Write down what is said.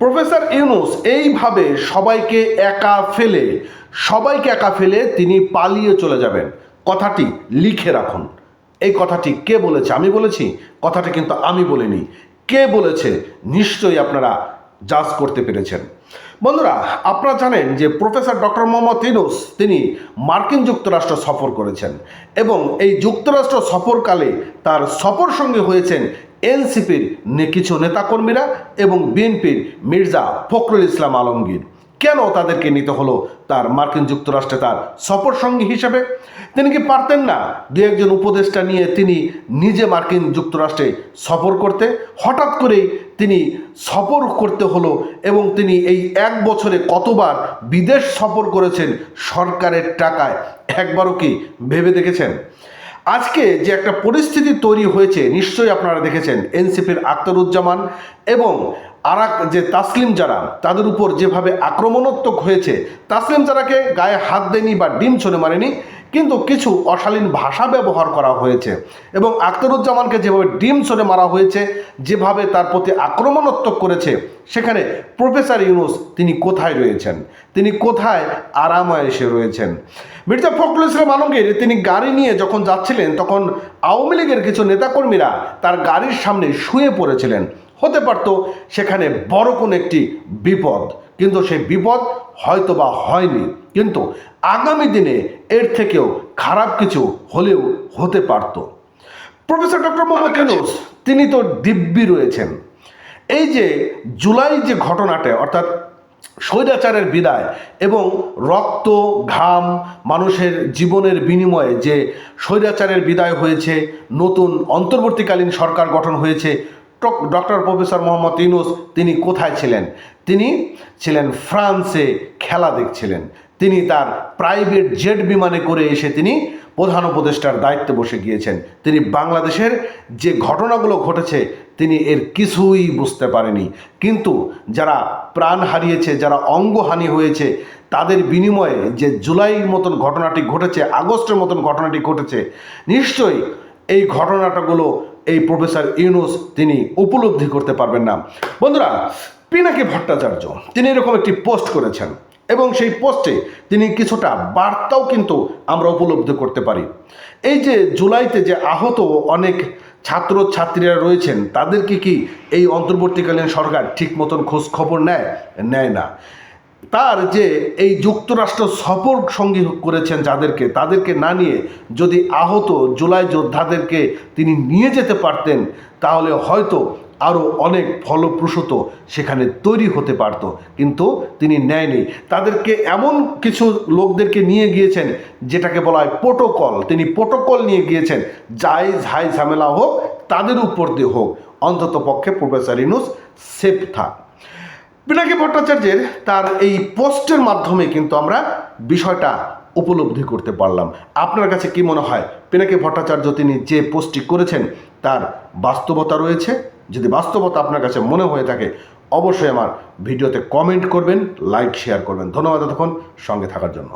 Professor Yunus এইভাবে সবাইকে একা ফেলে, সবাইকে একা ফেলে তিনি পালিয়ে চলে যাবেন। কথাটি লিখে রাখুন। এই কথাটি কে বলেছে? আমি বলেছি? কথাটি কিন্তু আমি বলিনি। কে বলেছে? নিশ্চয়ই আপনারা জাজ করতে পেরেছেন। বন্ধুরা, আপনারা জানেন যে প্রফেসর ডক্টর মোহাম্মদ ইউনুস, তিনি মার্কিন যুক্তরাষ্ট্র সফর করেছেন এবং এই যুক্তরাষ্ট্র সফরকালে তার সফর সঙ্গে হয়েছেন এনসিপির কিছু নেতাকর্মীরা এবং বিএনপির মির্জা ফখরুল ইসলাম আলমগীর। কেন তাদেরকে নিতে হলো তার মার্কিন যুক্তরাষ্ট্রে তার সফর সঙ্গী হিসেবে? তিনি কি পারতেন না দু একজন উপদেষ্টা নিয়ে তিনি নিজে মার্কিন যুক্তরাষ্ট্রে সফর করতে? হঠাৎ করেই তিনি সফর করতে হলো এবং তিনি এই এক বছরে কতবার বিদেশ সফর করেছেন সরকারের টাকায়? একবারও কি ভেবে দেখেছেন? আজকে যে একটা পরিস্থিতি তৈরি হয়েছে, নিশ্চয়ই আপনারা দেখেছেন, এনসিপির আক্তারুজ্জামান এবং আরাক যে তাসলিম যারা, তাদের উপর যেভাবে আক্রমণাত্মক হয়েছে, তাসলিম যারাকে গায়ে হাত দেয়নি বা ডিম ছড়ে মারেনি কিন্তু কিছু অশালীন ভাষা ব্যবহার করা হয়েছে। এবং আক্তারুজ্জামানকে যেভাবে ডিম ছড়ে মারা হয়েছে, যেভাবে তার প্রতি আক্রমণাত্মক করেছে, সেখানে প্রফেসর ইউনুস তিনি কোথায় রয়েছেন? তিনি কোথায় আরামায়েশে রয়েছেন? মির্জা ফখরুল ইসলাম আলমগীর, তিনি গাড়ি নিয়ে যখন যাচ্ছিলেন, তখন আওয়ামী লীগের কিছু নেতাকর্মীরা তার গাড়ির সামনে শুয়ে পড়েছিলেন। হতে পারতো সেখানে বড় কোনো একটি বিপদ। কিন্তু সেই বিপদ হয়তো বা হয়নি। কিন্তু আগামী দিনে এর থেকেও খারাপ কিছু হলেও হতে পারত। প্রফেসর ডক্টর মোহাম্মদ তিনি তো দিব্যি রয়েছেন। এই যে জুলাই যে ঘটনাটা, অর্থাৎ স্বৈরাচারের বিদায় এবং রক্ত, ঘাম, মানুষের জীবনের বিনিময়ে যে স্বৈরাচারের বিদায় হয়েছে, নতুন অন্তর্বর্তীকালীন সরকার গঠন হয়েছে ডক্টর প্রফেসর মোহাম্মদ ইউনুস, তিনি কোথায় ছিলেন? তিনি ছিলেন ফ্রান্সে খেলা দেখছিলেন। তিনি তার প্রাইভেট জেট বিমানে করে এসে তিনি প্রধান উপদেষ্টার দায়িত্বে বসে গিয়েছেন। তিনি বাংলাদেশের যে ঘটনাগুলো ঘটেছে, তিনি এর কিছুই বুঝতে পারেনি। কিন্তু যারা প্রাণ হারিয়েছে, যারা অঙ্গহানি হয়েছে, তাদের বিনিময়ে যে জুলাইয়ের মতন ঘটনাটি ঘটেছে, আগস্টের মতন ঘটনাটি ঘটেছে, নিশ্চয়ই এই ঘটনাটাগুলো এই প্রফেসর ইউনুস তিনি উপলব্ধি করতে পারবেন না। বন্ধুরা, পিনাকি ভট্টাচার্য, তিনি এরকম একটি পোস্ট করেছেন এবং সেই পোস্টে তিনি কিছুটা বার্তাও কিন্তু আমরা উপলব্ধি করতে পারি। এই যে জুলাইতে যে আহত অনেক ছাত্র ছাত্রীরা রয়েছেন তাদেরকে কি এই অন্তর্বর্তীকালীন সরকার ঠিক মতন খোঁজ খবর নেয়? নেয় না। তার যে এই যুক্তরাষ্ট্র সফর সঙ্গী করেছেন যাদেরকে, তাদেরকে না নিয়ে যদি আহত জুলাই যোদ্ধাদেরকে তিনি নিয়ে যেতে পারতেন, তাহলে হয়তো আরও অনেক ফলপ্রসূত সেখানে তৈরি হতে পারত। কিন্তু তিনি নেয়নি তাদেরকে এমন কিছু লোকদেরকে নিয়ে গিয়েছেন, যেটাকে বলা হয় প্রোটোকল। তিনি প্রোটোকল নিয়ে গিয়েছেন, যাই ঝাই ঝামেলা হোক, তাদের উপর দিয়ে হোক। অন্তত পক্ষে প্রফেসর ইনুস সেফ থাক। পিনাকি ভট্টাচার্যের তার এই পোস্টের মাধ্যমে কিন্তু আমরা বিষয়টা উপলব্ধি করতে পারলাম। আপনার কাছে কি মনে হয়, পিনাকি ভট্টাচার্য তিনি যে পোস্টটি করেছেন, তার বাস্তবতা রয়েছে? যদি বাস্তবতা আপনার কাছে মনে হয়ে থাকে, অবশ্যই আমার ভিডিওতে কমেন্ট করবেন, লাইক, শেয়ার করবেন। ধন্যবাদ এতক্ষণ সঙ্গে থাকার জন্য।